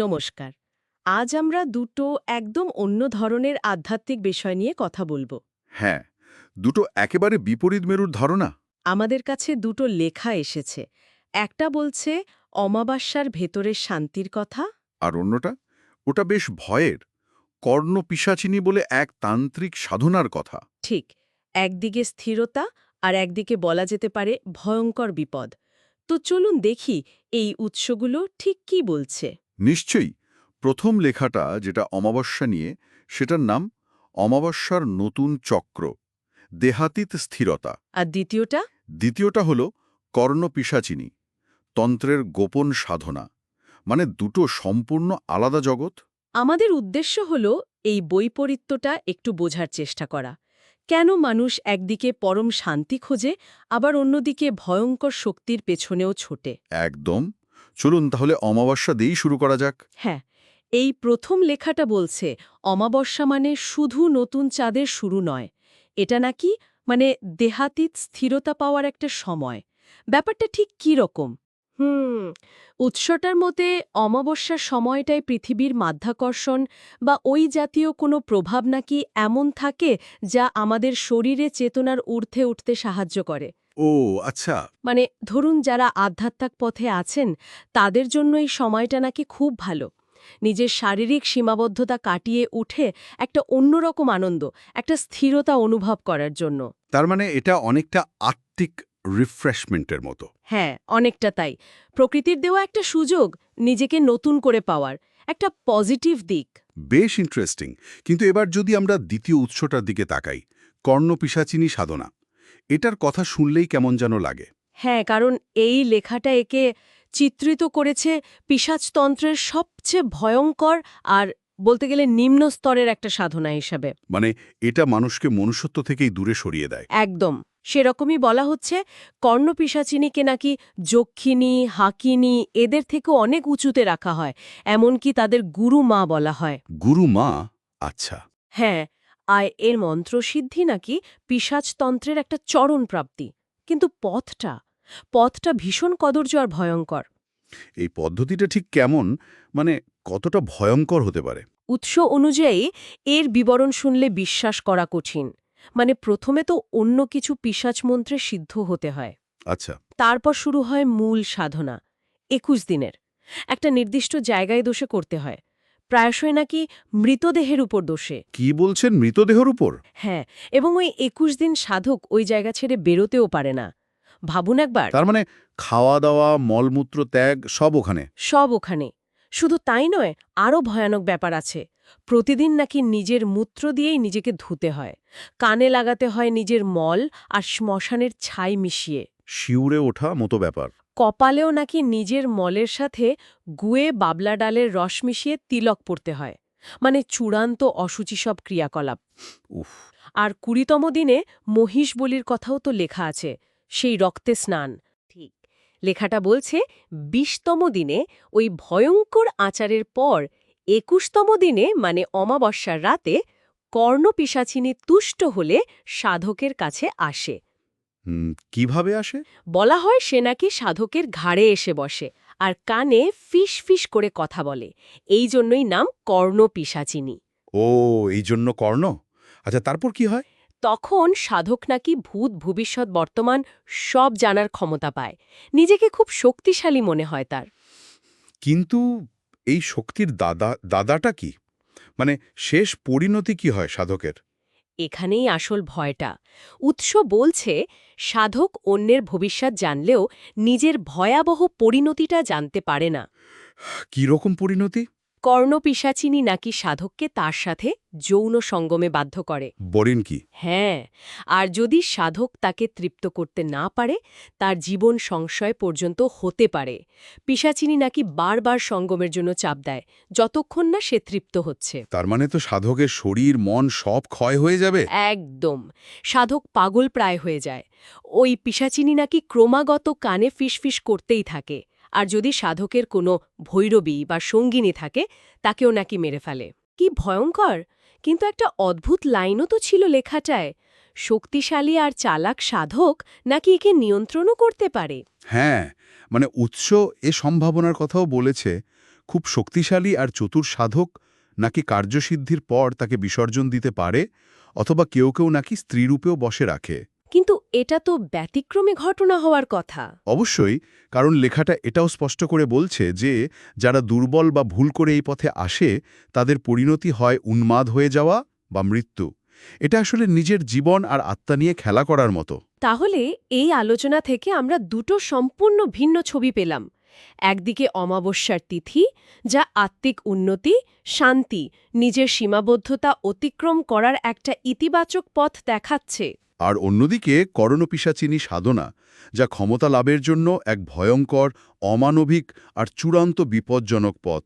নমস্কার। আজ আমরা দুটো একদম অন্য ধরনের আধ্যাত্মিক বিষয় নিয়ে কথা বলব। হ্যাঁ দুটো একেবারে বিপরীত মেরুর ধারণা। আমাদের কাছে দুটো লেখা এসেছে। একটা বলছে অমাবাস্যার ভেতরের শান্তির কথা। আর অন্যটা ওটা বেশ ভয়ের কর্ণ পিসাচিনী বলে এক তান্ত্রিক সাধনার কথা। ঠিক একদিকে স্থিরতা আর একদিকে বলা যেতে পারে ভয়ঙ্কর বিপদ। তো চলুন দেখি এই উৎসগুলো ঠিক কি বলছে। নিশ্চয়ই প্রথম লেখাটা যেটা অমাবস্যা নিয়ে সেটার নাম অমাবস্যার নতুন চক্র দেহাতীত স্থিরতা। আর দ্বিতীয়টা? দ্বিতীয়টা হল কর্ণ পিসাচিনী তন্ত্রের গোপন সাধনা মানে দুটো সম্পূর্ণ আলাদা জগৎ। আমাদের উদ্দেশ্য হল এই বৈপরীত্যটা একটু বোঝার চেষ্টা করা। কেন মানুষ একদিকে পরম শান্তি খোঁজে আবার অন্যদিকে ভয়ঙ্কর শক্তির পেছনেও ছোটে? একদম। চলুন তাহলে অমাবস্যা দিয়েই শুরু করা যাক। হ্যাঁ এই প্রথম লেখাটা বলছে, অমাবস্যা মানে শুধু নতুন চাঁদের শুরু নয়। এটা নাকি মানে দেহাতীত স্থিরতা পাওয়ার একটা সময়। ব্যাপারটা ঠিক কি রকম? হুম, উৎসটার মতে অমাবস্যার সময়টায় পৃথিবীর মাধ্যাকর্ষণ বা ওই জাতীয় কোনো প্রভাব নাকি এমন থাকে যা আমাদের শরীরে চেতনার ঊর্ধ্বে উঠতে সাহায্য করে। ও আচ্ছা। মানে ধরুন যারা আধ্যাত্মিক পথে আছেন তাদের জন্য এই সময়টা নাকি খুব ভালো। নিজের শারীরিক সীমাবদ্ধতা কাটিয়ে উঠে একটা অন্যরকম আনন্দ একটা স্থিরতা অনুভব করার জন্য। তার মানে এটা অনেকটা আত্মিক রিফ্রেশমেন্টের মতো। হ্যাঁ অনেকটা তাই। প্রকৃতির দেওয়া একটা সুযোগ নিজেকে নতুন করে পাওয়ার একটা পজিটিভ দিক। বেশ ইন্টারেস্টিং কিন্তু এবার যদি আমরা দ্বিতীয় উৎসটার দিকে তাকাই কর্ণপিসাচিনী সাধনা। এটার কথা শুনলেই কেমন যেন লাগে। হ্যাঁ কারণ এই লেখাটা একে চিত্রিত করেছে পিসাজতন্ত্রের সবচেয়ে ভয়ঙ্কর আর বলতে গেলে নিম্ন স্তরের একটা সাধনা হিসাবে। মানে এটা মানুষকে মনুষ্যত্ব থেকেই দূরে সরিয়ে দেয়। একদম। সেরকমই বলা হচ্ছে কর্ণপিসাচিনীকে নাকি যক্ষিণী হাকিনী এদের থেকেও অনেক উঁচুতে রাখা হয় এমনকি তাদের গুরু মা বলা হয়। গুরু মা আচ্ছা। হ্যাঁ আর এর মন্ত্রসিদ্ধি নাকি পিসাজতন্ত্রের একটা চরণ প্রাপ্তি। কিন্তু পথটা পথটা ভীষণ কদর্য আর ভয়ঙ্কর। এই পদ্ধতিটা ঠিক কেমন? মানে কতটা ভয়ঙ্কর হতে পারে? উৎস অনুযায়ী এর বিবরণ শুনলে বিশ্বাস করা কঠিন। মানে প্রথমে তো অন্য কিছু পিসাচ মন্ত্রে সিদ্ধ হতে হয়। আচ্ছা। তারপর শুরু হয় মূল সাধনা একুশ দিনের। একটা নির্দিষ্ট জায়গায় দোষে করতে হয়। প্রায়শই নাকি মৃতদেহের উপর দোষে। কি বলছেন মৃতদেহের উপর? হ্যাঁ এবং ওই একুশ দিন সাধক ওই জায়গা ছেড়ে বেরোতেও পারে না। ভাবুন একবার। তার মানে খাওয়া দাওয়া মলমূত্র ত্যাগ সব ওখানে? সব ওখানে। শুধু তাই নয় আরও ভয়ানক ব্যাপার আছে। প্রতিদিন নাকি নিজের মূত্র দিয়েই নিজেকে ধুতে হয়। কানে লাগাতে হয় নিজের মল আর শ্মশানের ছাই মিশিয়ে। শিউরে ওঠা মতো ব্যাপার। কপালেও নাকি নিজের মলের সাথে গুয়ে বাবলা ডালের রস মিশিয়ে তিলক পড়তে হয়। মানে চূড়ান্ত অসুচি সব ক্রিয়াকলাপ। উফ। আর কুড়িতম দিনে মহিষ বলির কথাও তো লেখা আছে সেই রক্তে স্নান। ঠিক। লেখাটা বলছে বিশতম দিনে ওই ভয়ঙ্কর আচারের পর একুশতম দিনে মানে অমাবস্যার রাতে কর্ণপিসাচিনী তুষ্ট হলে সাধকের কাছে আসে। কীভাবে আসে? বলা হয় সে নাকি সাধকের ঘাড়ে এসে বসে আর কানে ফিস ফিস করে কথা বলে। এই জন্যই নাম কর্ণপিসাচিনী ও এই জন্য কর্ণ? আচ্ছা তারপর কি হয়? তখন সাধক নাকি ভূত ভবিষ্যৎ বর্তমান সব জানার ক্ষমতা পায়। নিজেকে খুব শক্তিশালী মনে হয় তার। কিন্তু এই শক্তির দাদা দাদাটা কি? মানে শেষ পরিণতি কি হয় সাধকের? এখানেই আসল ভয়টা। উৎস বলছে, সাধক অন্যের ভবিষ্যৎ জানলেও নিজের ভয়াবহ পরিণতিটা জানতে পারে না। কি রকম পরিণতি? কর্ণপিসাচিনী নাকি সাধককে তার সাথে যৌন সঙ্গমে বাধ্য করে? বরেন কি? হ্যাঁ আর যদি সাধক তাকে তৃপ্ত করতে না পারে তার জীবন সংশয় পর্যন্ত হতে পারে। পিসাচিনী নাকি বারবার সঙ্গমের জন্য চাপ দেয় যতক্ষণ না সে তৃপ্ত হচ্ছে। তার মানে তো সাধকের শরীর মন সব ক্ষয় হয়ে যাবে? একদম। সাধক পাগল প্রায় হয়ে যায়। ওই পিসাচিনী নাকি ক্রমাগত কানে ফিসফিস করতেই থাকে। আর যদি সাধকের কোনো ভৈরবী বা সঙ্গিনী থাকে, তাকেও নাকি মেরে ফেলে। কি ভয়ঙ্কর! কিন্তু একটা অদ্ভুত লাইনও তো ছিল লেখাটায়, শক্তিশালী আর চালাক সাধক নাকি একে নিয়ন্ত্রণও করতে পারে? হ্যাঁ মানে উৎস এ সম্ভাবনার কথাও বলেছে, খুব শক্তিশালী আর চতুর সাধক নাকি কার্যসিদ্ধির পর তাকে বিসর্জন দিতে পারে, অথবা কেউ কেউ নাকি স্ত্রীরূপেও বসে রাখে। কিন্তু এটা তো ব্যতিক্রমী ঘটনা হওয়ার কথা। অবশ্যই কারণ লেখাটা এটাও স্পষ্ট করে বলছে যে যারা দুর্বল বা ভুল করে এই পথে আসে তাদের পরিণতি হয় উন্মাদ হয়ে যাওয়া বা মৃত্যু। এটা আসলে নিজের জীবন আর আত্মা নিয়ে খেলা করার মতো। তাহলে এই আলোচনা থেকে আমরা দুটো সম্পূর্ণ ভিন্ন ছবি পেলাম। একদিকে অমাবস্যার তিথি যা আত্মিক উন্নতি শান্তি নিজের সীমাবদ্ধতা অতিক্রম করার একটা ইতিবাচক পথ দেখাচ্ছে। আর অন্যদিকে করণপিসাচিনী সাধনা যা ক্ষমতা লাভের জন্য এক ভয়ঙ্কর অমানবিক আর চূড়ান্ত বিপজ্জনক পথ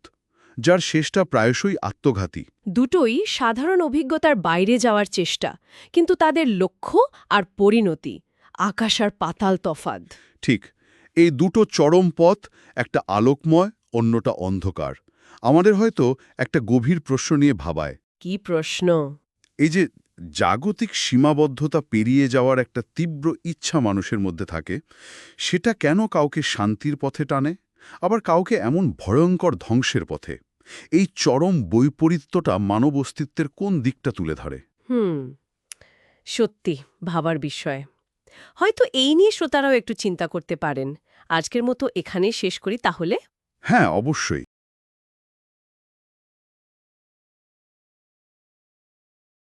যার শেষটা প্রায়শই আত্মঘাতী। দুটোই সাধারণ অভিজ্ঞতার বাইরে যাওয়ার চেষ্টা কিন্তু তাদের লক্ষ্য আর পরিণতি আকাশ আর পাতাল তফাত ঠিক এই দুটো চরম পথ একটা আলোকময় অন্যটা অন্ধকার। আমাদের হয়তো একটা গভীর প্রশ্ন নিয়ে ভাবায়। কি প্রশ্ন? এই যে জাগতিক সীমাবদ্ধতা পেরিয়ে যাওয়ার একটা তীব্র ইচ্ছা মানুষের মধ্যে থাকে। সেটা কেন কাউকে শান্তির পথে টানে? আবার কাউকে এমন ভয়ঙ্কর ধ্বংসের পথে? এই চরম বৈপরীত্যটা মানব অস্তিত্বের কোন দিকটা তুলে ধরে? হুম সত্যি ভাবার বিষয়। হয়তো এই নিয়ে শ্রোতারাও একটু চিন্তা করতে পারেন। আজকের মতো এখানেই শেষ করি তাহলে? হ্যাঁ অবশ্যই।